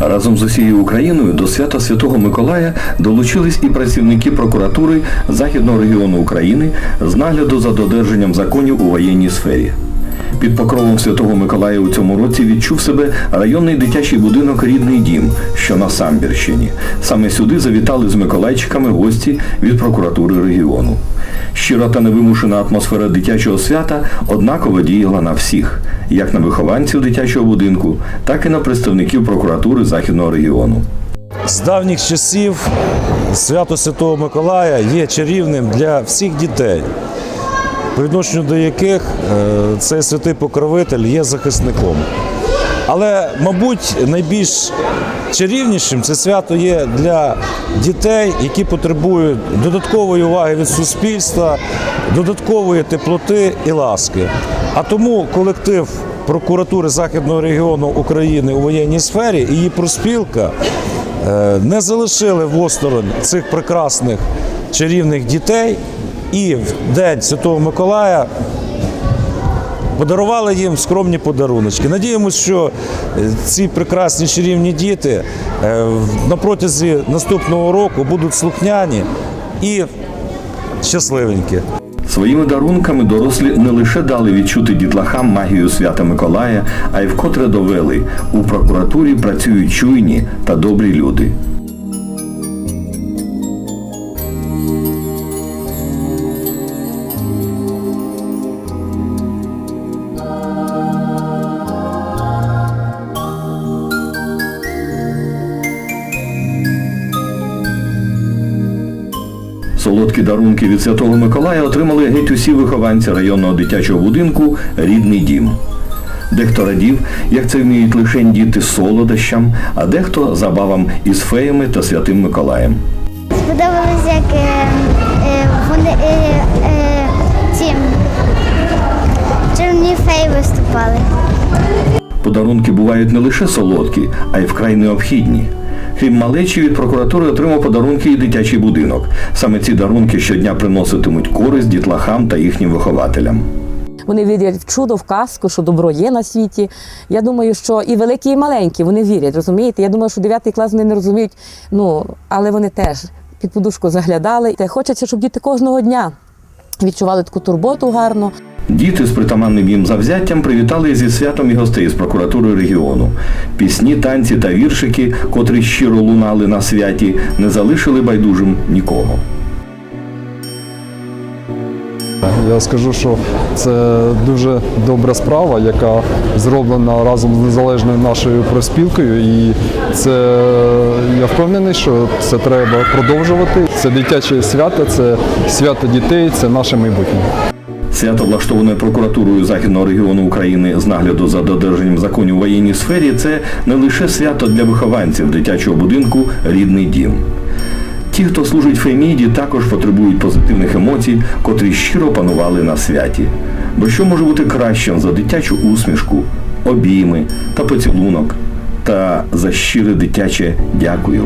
Разом з усією Україною до свята Святого Миколая долучились і працівники прокуратури Західного регіону України з нагляду за додержанням законів у воєнній сфері. Під покровом Святого Миколая у цьому році відчув себе районний дитячий будинок Рідний дім, що на Самбірщині. Саме сюди завітали з Миколайчиками гості від прокуратури регіону. Щира та невимушена атмосфера дитячого свята однаково діяла на всіх, як на вихованців дитячого будинку, так і на представників прокуратури Західного регіону. З давніх часів свято Святого Миколая є чарівним для всіх дітей, по відношенню до яких е, цей святий покровитель є захисником. Але, мабуть, найбільш чарівнішим це свято є для дітей, які потребують додаткової уваги від суспільства, додаткової теплоти і ласки. А тому колектив прокуратури Західного регіону України у воєнній сфері і її проспілка е, не залишили в осторонь цих прекрасних чарівних дітей і в День Святого Миколая подарували їм скромні подаруночки. Надіємося, що е, ці прекрасні чарівні діти е, на протязі наступного року будуть слухняні і щасливенькі. Своїми дарунками дорослі не лише дали відчути дітлахам магію свята Миколая, а й вкотре довели у прокуратурі працюють чуйні та добрі люди. Солодкі дарунки від Святого Миколая отримали геть усі вихованці районного дитячого будинку Рідний дім. Дехто радів, як це вміють лише діти солодощам, а дехто забавам із феями та святим Миколаєм. Сподобалось, як е, е, вони е, ці чорні феї виступали. Подарунки бувають не лише солодкі, а й вкрай необхідні. Крім малечі, від прокуратури отримав подарунки і дитячий будинок. Саме ці дарунки щодня приноситимуть користь дітлахам та їхнім вихователям. Вони вірять в чудо, в казку, що добро є на світі. Я думаю, що і великі, і маленькі вони вірять, розумієте? Я думаю, що 9 клас вони не розуміють, ну але вони теж під подушку заглядали. Хочеться, щоб діти кожного дня відчували таку турботу гарну. Діти з притаманним їм завзяттям привітали зі святом і гостей з прокуратури регіону. Пісні, танці та віршики, котрі щиро лунали на святі, не залишили байдужим нікого. Я скажу, що це дуже добра справа, яка зроблена разом з незалежною нашою проспілкою. І це я впевнений, що це треба продовжувати. Це дитяче свято, це свято дітей, це наше майбутнє. Свято, влаштоване прокуратурою Західного регіону України з нагляду за додержанням законів у воєнній сфері, це не лише свято для вихованців дитячого будинку Рідний дім. Ті, хто служить Феміді, також потребують позитивних емоцій, котрі щиро панували на святі. Бо що може бути кращим за дитячу усмішку, обійми та поцілунок та за щире дитяче дякую.